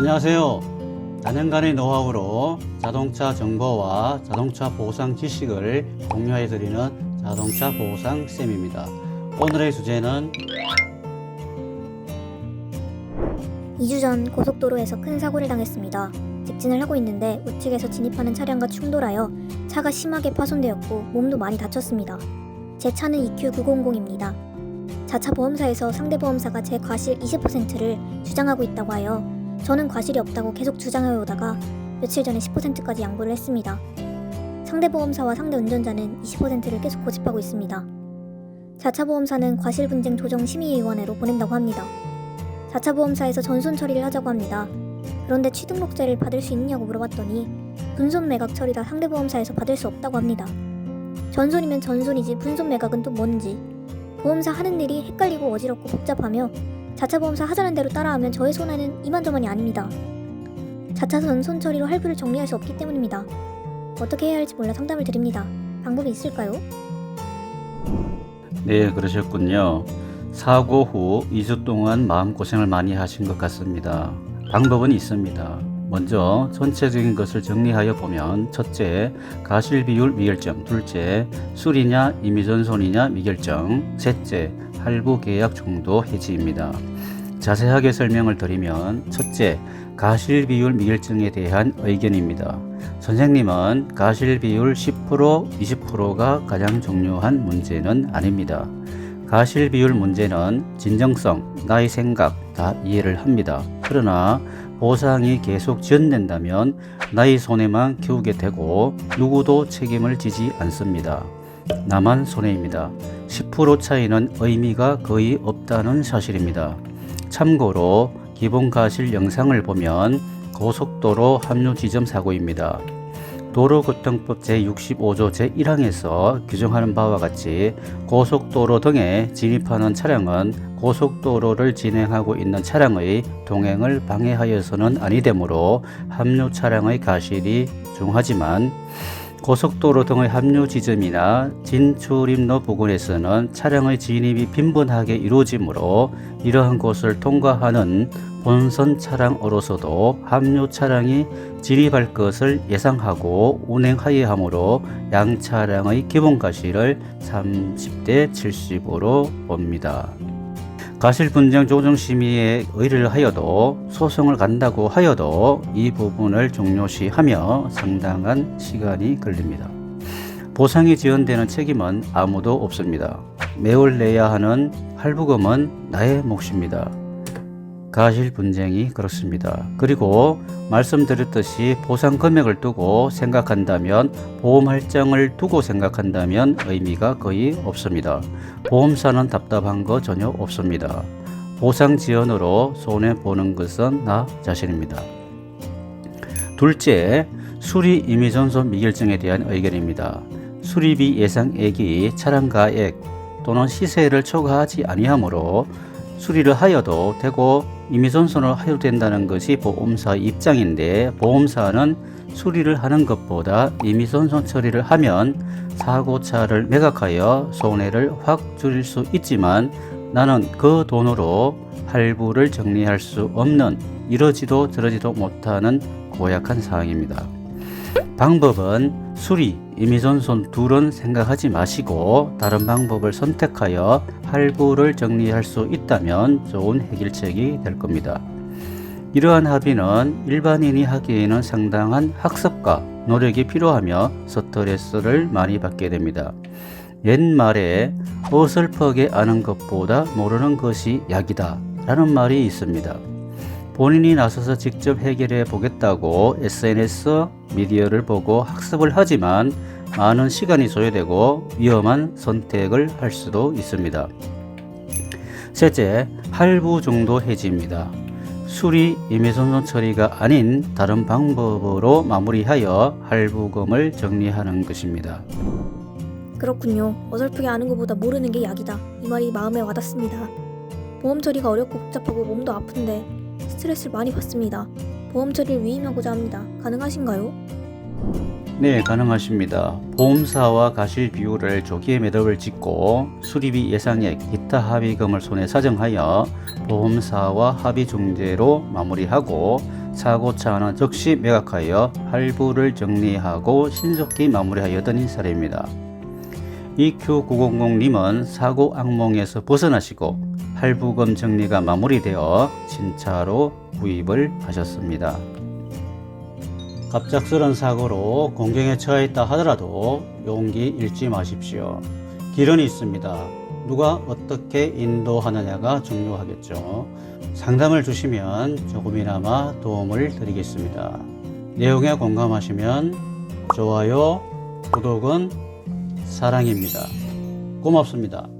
안녕하세요. 4년간의 노하우로 자동차 정보와 자동차 보상 지식을 공유해드리는 자동차 보상 쌤입니다. 오늘의 주제는 2주 전 고속도로에서 큰 사고를 당했습니다. 직진을 하고 있는데 우측에서 진입하는 차량과 충돌하여 차가 심하게 파손되었고 몸도 많이 다쳤습니다. 제 차는 EQ900입니다. 자차 보험사에서 상대 보험사가 제 과실 20%를 주장하고 있다고 하여 저는 과실이 없다고 계속 주장해 오다가 며칠 전에 10%까지 양보를 했습니다. 상대 보험사와 상대 운전자는 20%를 계속 고집하고 있습니다. 자차 보험사는 과실 분쟁 조정 심의위원회로 보낸다고 합니다. 자차 보험사에서 전손 처리를 하자고 합니다. 그런데 취등록제를 받을 수 있냐고 물어봤더니 분손 매각 처리라 상대 보험사에서 받을 수 없다고 합니다. 전손이면 전손이지 분손 매각은 또 뭔지 보험사 하는 일이 헷갈리고 어지럽고 복잡하며 자차 보험사 하자는 대로 따라하면 저의 손해는 이만저만이 아닙니다. 자차 전손 처리로 할부를 정리할 수 없기 때문입니다. 어떻게 해야 할지 몰라 상담을 드립니다. 방법이 있을까요? 네 그러셨군요. 사고 후 2주 동안 마음고생을 많이 하신 것 같습니다. 방법은 있습니다. 먼저 전체적인 것을 정리하여 보면 첫째, 가실 비율 미결정, 둘째, 술이냐 임의전손이냐 미결정, 셋째, 할부 계약 중도 해지입니다. 자세하게 설명을 드리면 첫째, 가실 비율 미결정에 대한 의견입니다. 선생님은 가실 비율 10%, 20%가 가장 중요한 문제는 아닙니다. 가실 비율 문제는 진정성, 나의 생각 다 이해를 합니다. 그러나 보상이 계속 지연된다면 나의 손해만 키우게 되고 누구도 책임을 지지 않습니다. 나만 손해입니다. 10% 차이는 의미가 거의 없다는 사실입니다. 참고로 기본 가실 영상을 보면 고속도로 합류 지점 사고입니다. 도로교통법 제65조 제1항에서 규정하는 바와 같이 고속도로 등에 진입하는 차량은 고속도로를 진행하고 있는 차량의 동행을 방해하여서는 아니 되므로 합류 차량의 가실이 중하지만 고속도로 등의 합류 지점이나 진출입로 부근에서는 차량의 진입이 빈번하게 이루어지므로 이러한 곳을 통과하는 본선 차량으로서도 합류 차량이 진입할 것을 예상하고 운행하여야 하므로 양 차량의 기본 가실을 30대 70으로 봅니다. 가실 분쟁 조정 심의에 의뢰를 하여도 소송을 간다고 하여도 이 부분을 종료시하며 상당한 시간이 걸립니다. 보상이 지연되는 책임은 아무도 없습니다. 매월 내야 하는 할부금은 나의 몫입니다. 가실 분쟁이 그렇습니다. 그리고 말씀드렸듯이 보상 금액을 두고 생각한다면 보험 할증을 두고 생각한다면 의미가 거의 없습니다. 보험사는 답답한 거 전혀 없습니다. 보상 지연으로 손해 보는 것은 나 자신입니다. 둘째, 수리 임의 전손 미결정에 대한 의견입니다. 수리비 예상액이 차량 가액 또는 시세를 초과하지 아니하므로 수리를 하여도 되고 임의전손을 하여도 된다는 것이 보험사 입장인데 보험사는 수리를 하는 것보다 임의전손 처리를 하면 사고차를 매각하여 손해를 확 줄일 수 있지만 나는 그 돈으로 할부를 정리할 수 없는 이러지도 저러지도 못하는 고약한 상황입니다. 방법은 수리, 임의전손 둘은 생각하지 마시고 다른 방법을 선택하여 할부를 정리할 수 있다면 좋은 해결책이 될 겁니다. 이러한 합의는 일반인이 하기에는 상당한 학습과 노력이 필요하며 스트레스를 많이 받게 됩니다. 옛말에 어설프게 아는 것보다 모르는 것이 약이다 라는 말이 있습니다. 본인이 나서서 직접 해결해 보겠다고 SNS 미디어를 보고 학습을 하지만 많은 시간이 소요되고 위험한 선택을 할 수도 있습니다. 셋째, 할부 정도 해지입니다. 수리 임의손손 처리가 아닌 다른 방법으로 마무리하여 할부금을 정리하는 것입니다. 그렇군요. 어설프게 아는 것보다 모르는 게 약이다. 이 말이 마음에 와닿습니다. 보험 처리가 어렵고 복잡하고 몸도 아픈데 스트레스를 많이 받습니다. 보험 처리를 위임하고자 합니다. 가능하신가요? 네, 가능하십니다. 보험사와 가실 비율을 조기에 매듭을 짓고 수리비 예상액, 기타 합의금을 손에 사정하여 보험사와 합의 중재로 마무리하고 사고 차는 즉시 매각하여 할부를 정리하고 신속히 마무리하였던 인사례입니다. EQ900님은 사고 악몽에서 벗어나시고 할부금 정리가 마무리되어 신차로 구입을 하셨습니다. 갑작스런 사고로 공경에 처했다 하더라도 용기 잃지 마십시오. 길은 있습니다. 누가 어떻게 인도하느냐가 중요하겠죠. 상담을 주시면 조금이나마 도움을 드리겠습니다. 내용에 공감하시면 좋아요, 구독은 사랑입니다. 고맙습니다.